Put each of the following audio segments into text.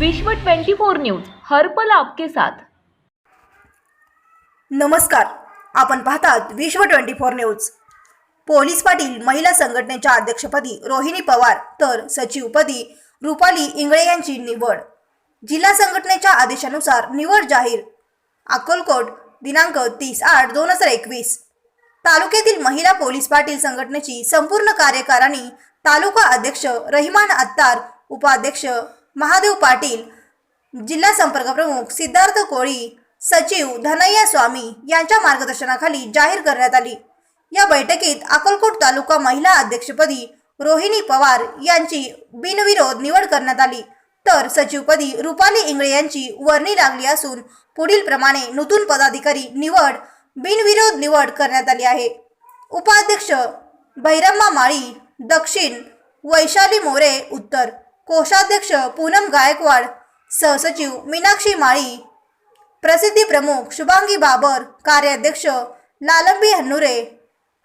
विश्व 24 न्यूज हर पल आपके साथ. नमस्कार आपण पाहतात Vishwa twenty four news. Police Patil महिला संघटनेच्या अध्यक्षपदी रोहिणी पवार तर सचिवपदी रुपाली इंगळे यांची निवड. जिल्हा संघटनेच्या आदेशानुसार निवड जाहीर. अक्कलकोट दिनांक तीस आठ दोन हजार एकवीस. तालुक्यातील महिला पोलीस पाटील संघटनेची संपूर्ण कार्यकारिणी तालुका अध्यक्ष रहिमान अत्तार उपाध्यक्ष महादेव पाटील जिल्हा संपर्क प्रमुख सिद्धार्थ कोळी सचिव धनय्या स्वामी यांच्या मार्गदर्शनाखाली जाहीर करण्यात आली. या बैठकीत अकोलकोट तालुका महिला अध्यक्षपदी रोहिणी पवार यांची बिनविरोध निवड करण्यात आली. तर सचिवपदी रुपाली इंगळे यांची वर्णी लागली असून पुढील प्रमाणे नूतन पदाधिकारी निवड बिनविरोध निवड करण्यात आली आहे. उपाध्यक्ष भैरम्मा माळी दक्षिण वैशाली मोरे उत्तर कोषाध्यक्ष पूनम गायकवाड सहसचिव मीनाक्षी माळी प्रसिद्धी प्रमुख शुभांगी बाबर कार्याध्यक्ष लालंबी हन्नुरे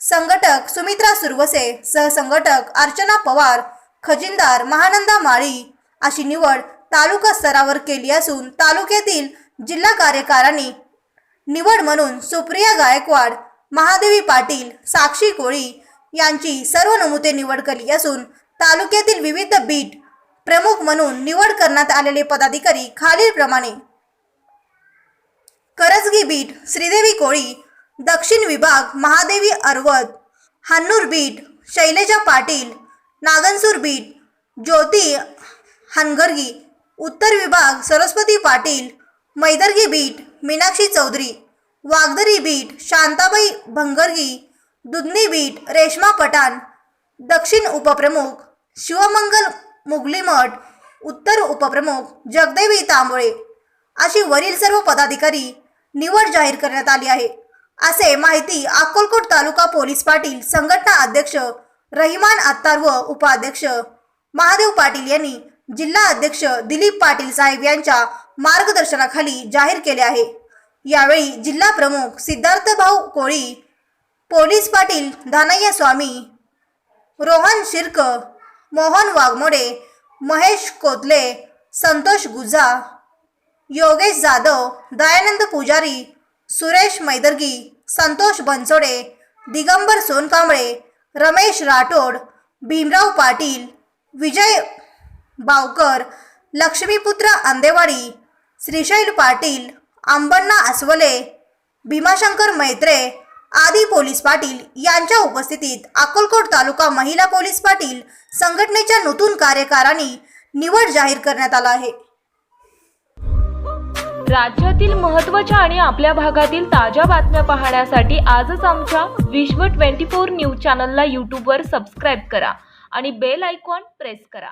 संघटक सुमित्रा सुरवसे सहसंघटक अर्चना पवार खजिनदार महानंदा माळी अशी निवड तालुका स्तरावर केली असून तालुक्यातील जिल्हा कार्यकारांनी निवड म्हणून सुप्रिया गायकवाड महादेवी पाटील साक्षी कोळी यांची सर्व नमुते निवड केली असून तालुक्यातील विविध बीट प्रमुख म्हणून निवड करण्यात आलेले पदाधिकारी खालीलप्रमाणे. करजगी बीट श्रीदेवी कोळी दक्षिण विभाग महादेवी अर्वत हन्नूर बीट शैलेजा पाटील नागनसूर बीट ज्योती हनगर्गी उत्तर विभाग Saraswati Patil Maindargi beat Meenakshi Chaudhary Wagdari beat Shantabai Bhangargi Dudhani beat Reshma Pathan दक्षिण उपप्रमुख शिवमंगल मुगलीमठ उत्तर उपप्रमुख जगदेवी तांबोळे अशी वरील सर्व पदाधिकारी निवड जाहीर करण्यात आली आहे. असे माहिती अक्कलकोट तालुका पोलीस पाटील संघटना अध्यक्ष रहिमान अत्तार व उपाध्यक्ष महादेव पाटील यांनी जिल्हा अध्यक्ष दिलीप पाटील साहेब यांच्या मार्गदर्शनाखाली जाहीर केले आहे. यावेळी जिल्हा प्रमुख सिद्धार्थ भाऊ कोळी पोलीस पाटील धानय्या स्वामी रोहन शिर्क मोहन वाघमोडे महेश कोतले संतोष गुजा योगेश जाधव दयानंद पुजारी सुरेश मैदर्गी संतोष बनसोडे दिगंबर सोनकांबळे रमेश राठोड भीमराव पाटील विजय बावकर लक्ष्मीपुत्र आंदेवाडी श्रीशैल पाटील अंबण्णा आसवले भीमाशंकर मैत्रे आदी पोलीस पाटील यांच्या उपस्थितीत अक्कलकोट तालुका महिला पोलीस पाटील संघटनेच्या नूतन कार्यकारिणी निवड जाहीर करण्यात आला आहे. राज्यातील महत्त्वाच्या आणि आपल्या भागातील ताज्या बातम्या पाहण्यासाठी आजच आमच्या विश्व 24 न्यूज चॅनलला यूट्यूबवर सबस्क्राईब करा आणि बेल आयकॉन प्रेस करा.